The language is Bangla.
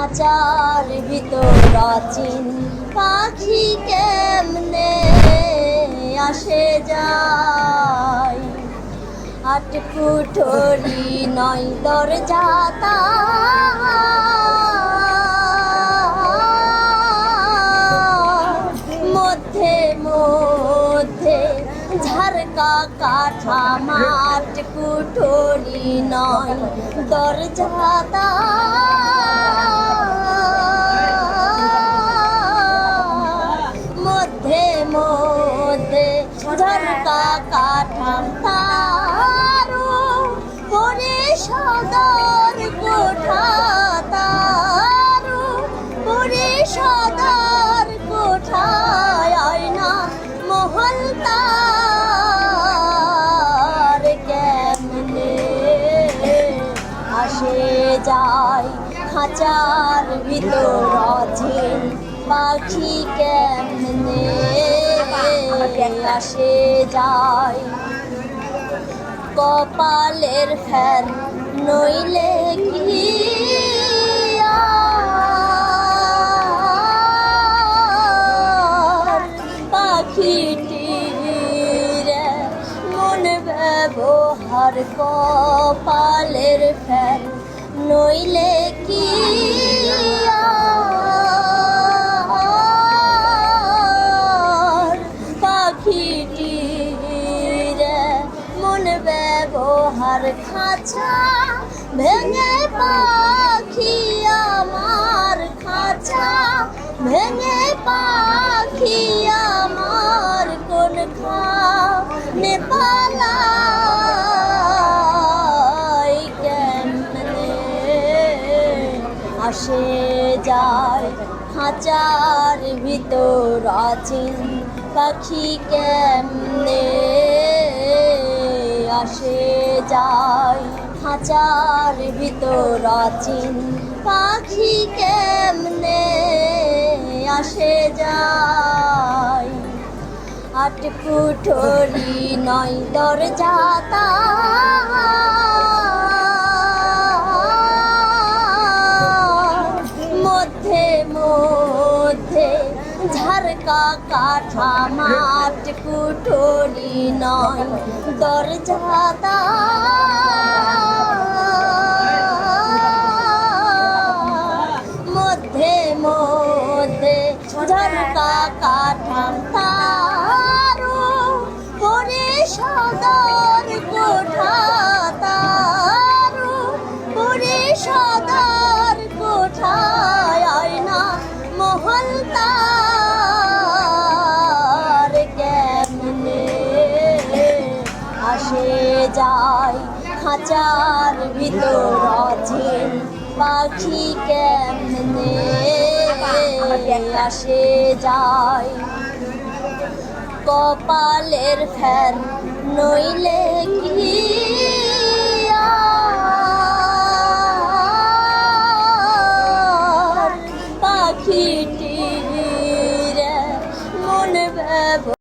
খাঁচার ভিতর অচিন পাখি কেমনে আসে যায়? আট কুঠরি নয় দরজাতা মধ্যে মধ্যে ঝারকা কাঠা মাঠ কুঠরি নয় দরজাতা মধ্যে মধ্যে ঝরকা কাঠাম তারু পরে সদর কোঠা তারু সদর কোঠায় আয়না মহল তার কেমনে আসে যায় খাঁচার ভিতর অচিন পাখি কেমনে আসে যায়। কপালের ফ্যান নইলে কি পাখিটির মন ব্যবহার কপালের ফ্যান নইলে কি ব্যবহার খাঁচা ভেঙে পাখি আমার খাঁচা। ভেঙে পাখি আমার কোন খা কেমনে? আসে যায় খাঁচার ভিতর আছেন পাখি কেমনে? আসে যায় খাঁচার ভিতর আচিন পাখি কেমনে আসে যায়? আট কুঠরি নয় দরজাতা কাঠা মাঠ কুঠুরি নয় দরজাতা খাঁচার ভিতর আছে পাখি কেমনে আসে যায়? কপালের ফ্যান নইলে কি পাখিটির মন ব্যব